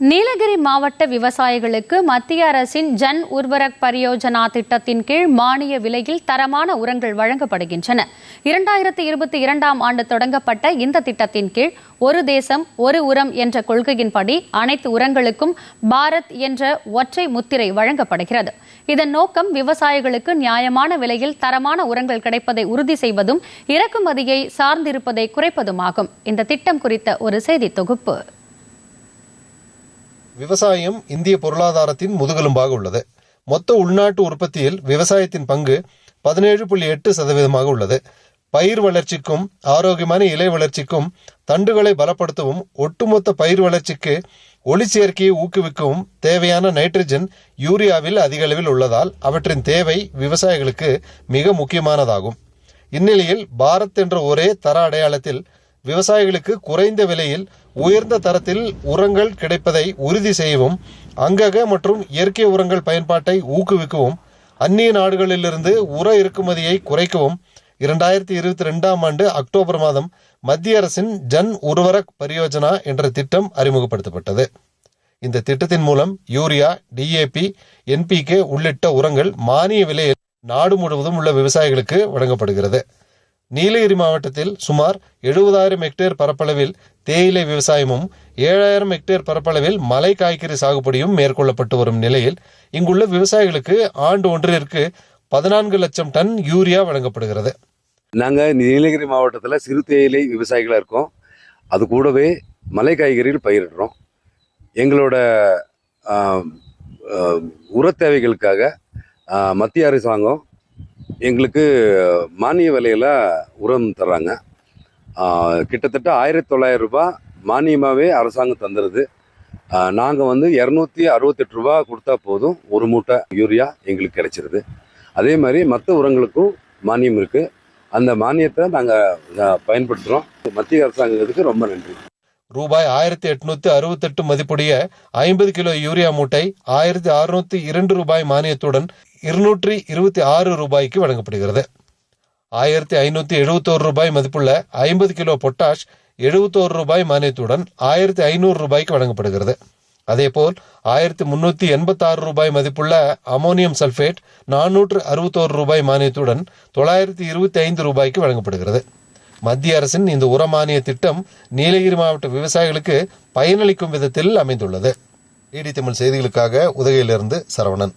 நீலகிரி மாவட்ட விவசாயிகளுக்கு மத்திய அரசின் ஜன் உர்வரக் பரியோஜனா திட்டத்தின் கீழ் மானிய விலையில் தரமான உரங்கள் வழங்கப்படுகின்றன. இரண்டாயிரத்தி இருபத்தி இரண்டாம் ஆண்டு தொடங்கப்பட்ட இந்த திட்டத்தின் கீழ் ஒரு தேசம் ஒரு உரம் என்ற கொள்கையின்படி அனைத்து உரங்களுக்கும் பாரத் என்ற ஒற்றை முத்திரை வழங்கப்படுகிறது. இதன் நோக்கம் விவசாயிகளுக்கு நியாயமான விலையில் தரமான உரங்கள் கிடைப்பதை உறுதி செய்வதும் இறக்குமதியை சார்ந்திருப்பதை குறைப்பதுமாகும். இந்த திட்டம் குறித்த ஒரு செய்தி தொகுப்பு. விவசாயம் இந்திய பொருளாதாரத்தின் முதுகெலும்பாக உள்ளது. மொத்த உள்நாட்டு உற்பத்தியில் விவசாயத்தின் பங்கு பதினேழு புள்ளி எட்டு சதவீதமாக உள்ளது. பயிர் வளர்ச்சிக்கும் ஆரோக்கியமான இலை வளர்ச்சிக்கும் தண்டுகளை பலப்படுத்தவும் ஒட்டுமொத்த பயிர் வளர்ச்சிக்கு ஒளிச்சேர்க்கையை ஊக்குவிக்கவும் தேவையான நைட்ரஜன் யூரியாவில் அதிக அளவில் உள்ளதால் அவற்றின் தேவை விவசாயிகளுக்கு மிக முக்கியமானதாகும். இந்நிலையில் பாரத் என்ற ஒரே தர அடையாளத்தில் விவசாயிகளுக்கு குறைந்த விலையில் உயர்ந்த தரத்தில் உரங்கள் கிடைப்பதை உறுதி செய்யவும் அங்கக மற்றும் இயற்கை உரங்கள் பயன்பாட்டை ஊக்குவிக்கவும் அந்நிய நாடுகளிலிருந்து உர இறக்குமதியை குறைக்கவும் இரண்டாயிரத்தி இருபத்தி ரெண்டாம் ஆண்டு அக்டோபர் மாதம் மத்திய அரசின் ஜன் உர்வரக் பரியோஜனா என்ற திட்டம் அறிமுகப்படுத்தப்பட்டது. இந்த திட்டத்தின் மூலம் யூரியா டிஏபி என்பிகே உள்ளிட்ட உரங்கள் மானிய விலையில் நாடு முழுவதும் உள்ள விவசாயிகளுக்கு வழங்கப்படுகிறது. நீலகிரி மாவட்டத்தில் சுமார் எழுபதாயிரம் ஹெக்டேர் பரப்பளவில் தேயிலை விவசாயமும் ஏழாயிரம் ஹெக்டேர் பரப்பளவில் மலை காய்கறி சாகுபடியும் மேற்கொள்ளப்பட்டு வரும் நிலையில் இங்குள்ள விவசாயிகளுக்கு ஆண்டு ஒன்றிற்கு பதினான்கு லட்சம் டன் யூரியா வழங்கப்படுகிறது. நாங்கள் நீலகிரி மாவட்டத்தில் சிறு தேயிலை விவசாயிகளாக இருக்கோம். அது கூடவே மலை காய்கறிகள் பயிரிடுறோம். எங்களோட உர உரத் தேவைகளுக்காக மத்திய அரசாங்கம் எங்களுக்கு மானிய விலையில் உரம் தர்றாங்க. கிட்டத்தட்ட ஆயிரத்தி தொள்ளாயிரம் ரூபாய் மானியமாகவே அரசாங்கம் தந்துடுது நாங்கள் வந்து இரநூத்தி அறுபத்தெட்டு ரூபா கொடுத்தா போதும் ஒரு மூட்டை யூரியா எங்களுக்கு கிடைச்சிருது. அதே மாதிரி மற்ற உரங்களுக்கும் மானியம் இருக்குது அந்த மானியத்தை நாங்கள் பயன்படுத்துகிறோம் மத்திய அரசாங்கத்துக்கு ரொம்ப நன்றி. ரூபாய் ஆயிரத்தி எட்நூத்தி அறுபத்தெட்டு மதிப்புடைய ஐம்பது கிலோ யூரியா மூட்டை ஆயிரத்தி அறுநூத்தி இரண்டு ரூபாய் மானியத்துடன் இருநூற்றி இருபத்தி ஆறு ரூபாய்க்கு வழங்கப்படுகிறது. ஆயிரத்தி ஐநூத்தி எழுபத்தோரு ரூபாய் மதிப்புள்ள ஐம்பது கிலோ பொட்டாஷ் எழுபத்தோரு ரூபாய் மானியத்துடன் ஆயிரத்தி ஐநூறு ரூபாய்க்கு வழங்கப்படுகிறது. அதேபோல் ஆயிரத்தி முன்னூத்தி எண்பத்தாறு ரூபாய் மதிப்புள்ள அமோனியம் சல்பேட் நானூற்று அறுபத்தோரு ரூபாய் மானியத்துடன் தொள்ளாயிரத்தி இருபத்தி ஐந்து ரூபாய்க்கு வழங்கப்படுகிறது. மத்திய அரசின் இந்த உரமானிய திட்டம் நீலகிரி மாவட்ட விவசாயிகளுக்கு பயனளிக்கும் விதத்தில் அமைந்துள்ளது. டிடி தமிழ் செய்திகளுக்காக உதகையிலிருந்து சரவணன்.